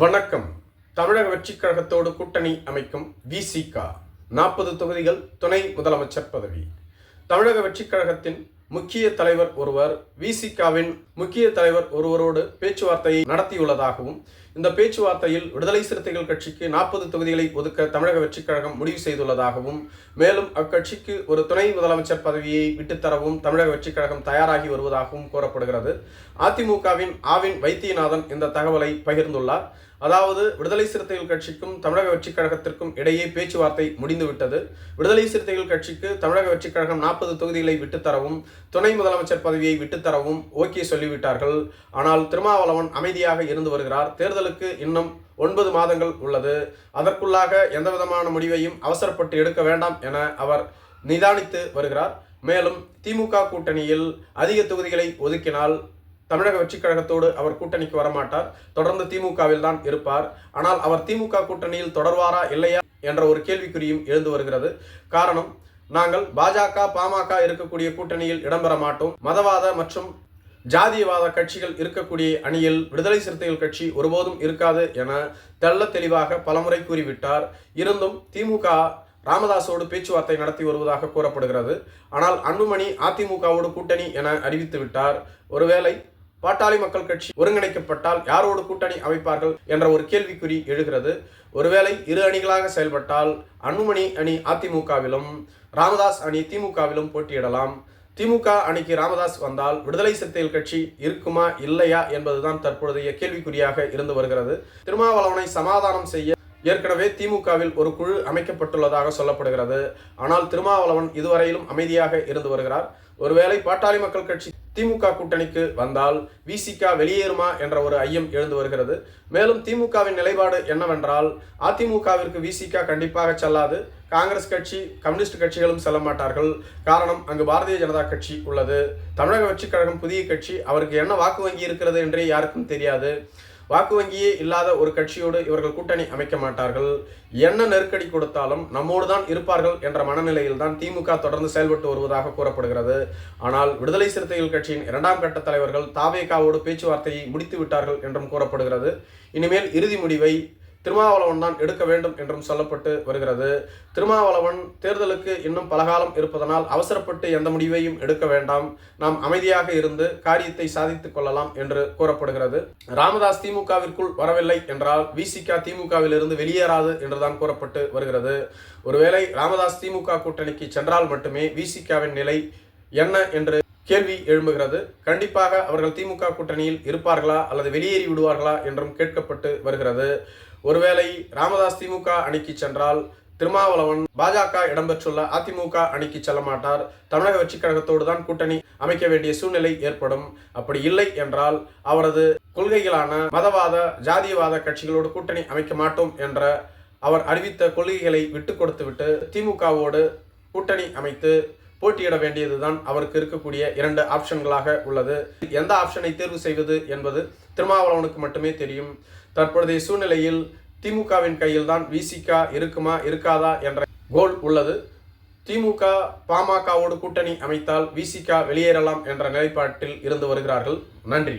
வணக்கம். தமிழக வெற்றிக் கழகத்தோடு கூட்டணி அமைக்கும் விசிகா நாற்பது தொகுதிகள் துணை முதலமைச்சர் பதவி. தமிழக வெற்றிக் கழகத்தின் முக்கிய தலைவர் ஒருவர் விசிகாவின் முக்கிய தலைவர் ஒருவரோடு பேச்சுவார்த்தையை நடத்தியுள்ளதாகவும் இந்த பேச்சுவார்த்தையில் விடுதலை சிறுத்தைகள் கட்சிக்கு நாற்பது தொகுதிகளை ஒதுக்க தமிழக வெற்றிக் கழகம் முடிவு செய்துள்ளதாகவும் மேலும் அக்கட்சிக்கு ஒரு துணை முதலமைச்சர் பதவியை விட்டுத்தரவும் தமிழக வெற்றிக் கழகம் தயாராகி வருவதாகவும் கூறப்படுகிறது. அதிமுகவின் ஆவின் வைத்தியநாதன் இந்த தகவலை பகிர்ந்துள்ளார். அதாவது விடுதலை சிறுத்தைகள் கட்சிக்கும் தமிழக வெற்றிக் கழகத்திற்கும் இடையே பேச்சுவார்த்தை முடிந்துவிட்டது. விடுதலை சிறுத்தைகள் கட்சிக்கு தமிழக வெற்றிக் கழகம் நாற்பது தொகுதிகளை விட்டுத்தரவும் துணை முதலமைச்சர் பதவியை விட்டுத்தரவும் ஓகே சொல்லிவிட்டார்கள். ஆனால் திருமாவளவன் அமைதியாக இருந்து வருகிறார். தேர்தலுக்கு இன்னும் ஒன்பது மாதங்கள் உள்ளது. அதற்குள்ளாக எந்தவிதமான முடிவையும் அவசரப்பட்டு எடுக்க வேண்டாம் என அவர் நிதானித்து வருகிறார். மேலும் திமுக கூட்டணியில் அதிக தொகுதிகளை ஒதுக்கினால் தமிழக வெற்றி கழகத்தோடு அவர் கூட்டணிக்கு வரமாட்டார். தொடர்ந்து திமுகவில் தான் இருப்பார். ஆனால் அவர் திமுக கூட்டணியில் தொடர்வாரா இல்லையா என்ற ஒரு கேள்விக்குறியும் எழுந்து வருகிறது. காரணம் நாங்கள் பாஜக பாமக இருக்கக்கூடிய கூட்டணியில் இடம்பெற மாட்டோம். மதவாத மற்றும் ஜாதியவாத கட்சிகள் இருக்கக்கூடிய அணியில் விடுதலை சிறுத்தைகள் கட்சி ஒருபோதும் இருக்காது என தெள்ள தெளிவாக பலமுறை கூறிவிட்டார். இருந்தும் திமுக ராமதாஸோடு பேச்சுவார்த்தை நடத்தி வருவதாக கூறப்படுகிறது. ஆனால் அன்புமணி அதிமுகவோடு கூட்டணி என அறிவித்து விட்டார். ஒருவேளை பாட்டாளி மக்கள் கட்சி ஒருங்கிணைக்கப்பட்டால் யாரோடு கூட்டணி அமைப்பார்கள் என்ற ஒரு கேள்விக்குறி எழுகிறது. ஒருவேளை இரு அணிகளாக செயல்பட்டால் அன்புமணி அணி அதிமுகவிலும் ராமதாஸ் அணி திமுகவிலும் போட்டியிடலாம். திமுக அணிக்கு ராமதாஸ் வந்தால் விடுதலை சிறுத்தைகள் கட்சி இருக்குமா இல்லையா என்பதுதான் தற்பொழுதைய கேள்விக்குறியாக இருந்து வருகிறது. திருமாவளவனை சமாதானம் செய்ய ஏற்கனவே திமுகவில் ஒரு குழு அமைக்கப்பட்டுள்ளதாக சொல்லப்படுகிறது. ஆனால் திருமாவளவன் இதுவரையிலும் அமைதியாக இருந்து வருகிறார். ஒருவேளை பாட்டாளி மக்கள் கட்சி திமுக கூட்டணிக்கு வந்தால் விசிகா வெளியேறுமா என்ற ஒரு ஐயம் எழுந்து வருகிறது. மேலும் திமுகவின் நிலைப்பாடு என்னவென்றால் அதிமுகவிற்கு விசிகா கண்டிப்பாக செல்லாது. காங்கிரஸ் கட்சி கம்யூனிஸ்ட் கட்சிகளும் செல்ல மாட்டார்கள். காரணம் அங்கு பாரதிய ஜனதா கட்சி உள்ளது. தமிழக வெற்றிக் கழகம் புதிய கட்சி அவருக்கு என்ன வாக்கு வங்கி இருக்கிறது என்றே யாருக்கும் தெரியாது. வாக்கு வங்கியே இல்லாத ஒரு கட்சியோடு இவர்கள் கூட்டணி அமைக்க மாட்டார்கள். என்ன நெருக்கடி கொடுத்தாலும் நம்மோடு தான் இருப்பார்கள் என்ற மனநிலையில் தான் திமுக தொடர்ந்து செயல்பட்டு வருவதாக கூறப்படுகிறது. ஆனால் விடுதலை சிறுத்தைகள் கட்சியின் இரண்டாம் கட்ட தலைவர்கள் தாவேகாவோடு பேச்சுவார்த்தையை முடித்து விட்டார்கள் என்றும் கூறப்படுகிறது. இனிமேல் இறுதி முடிவை திருமாவளவன் தான் எடுக்க வேண்டும் என்றும் சொல்லப்பட்டு வருகிறது. திருமாவளவன் தேர்தலுக்கு இன்னும் பலகாலம் இருப்பதனால் அவசரப்பட்டு எந்த முடிவையும் எடுக்க வேண்டாம். நாம் அமைதியாக இருந்து காரியத்தை சாதித்துக் கொள்ளலாம் என்று கூறப்படுகிறது. ராமதாஸ் திமுகவிற்குள் வரவில்லை என்றால் விசிக திமுகவிலிருந்து வெளியேறாது என்றுதான் கூறப்பட்டு வருகிறது. ஒருவேளை ராமதாஸ் திமுக கூட்டணிக்கு சென்றால் மட்டுமே விசிகாவின் நிலை என்ன என்று கேள்வி எழும்புகிறது. கண்டிப்பாக அவர்கள் திமுக கூட்டணியில் இருப்பார்களா அல்லது வெளியேறி விடுவார்களா என்றும் கேட்கப்பட்டு வருகிறது. ஒருவேளை ராமதாஸ் திமுக அணிக்கு சென்றால் திருமாவளவன் பாஜக இடம்பெற்றுள்ள அதிமுக அணிக்கு செல்ல மாட்டார். தமிழக வெற்றிக் கழகத்தோடு தான் கூட்டணி அமைக்க வேண்டிய சூழ்நிலை ஏற்படும். அப்படி இல்லை என்றால் அவரது கொள்கைகளான மதவாத ஜாதியவாத கட்சிகளோடு கூட்டணி அமைக்க மாட்டோம் என்ற அவர் அறிவித்த கொள்கைகளை விட்டு கொடுத்துவிட்டு திமுகவோடு கூட்டணி அமைத்து போட்டியிட வேண்டியதுதான் அவருக்கு இருக்கக்கூடிய இரண்டு ஆப்ஷன்களாக உள்ளது. எந்த ஆப்ஷனை தேர்வு செய்வது என்பது திருமாவளவனுக்கு மட்டுமே தெரியும். தற்பொழுதைய சூழ்நிலையில் திமுகவின் கையில் தான் விசிகா இருக்குமா இருக்காதா என்ற கோல் உள்ளது. திமுக பாமகவோடு கூட்டணி அமைத்தால் விசிகா வெளியேறலாம் என்ற நிலைப்பாட்டில் இருந்து வருகிறார்கள். நன்றி.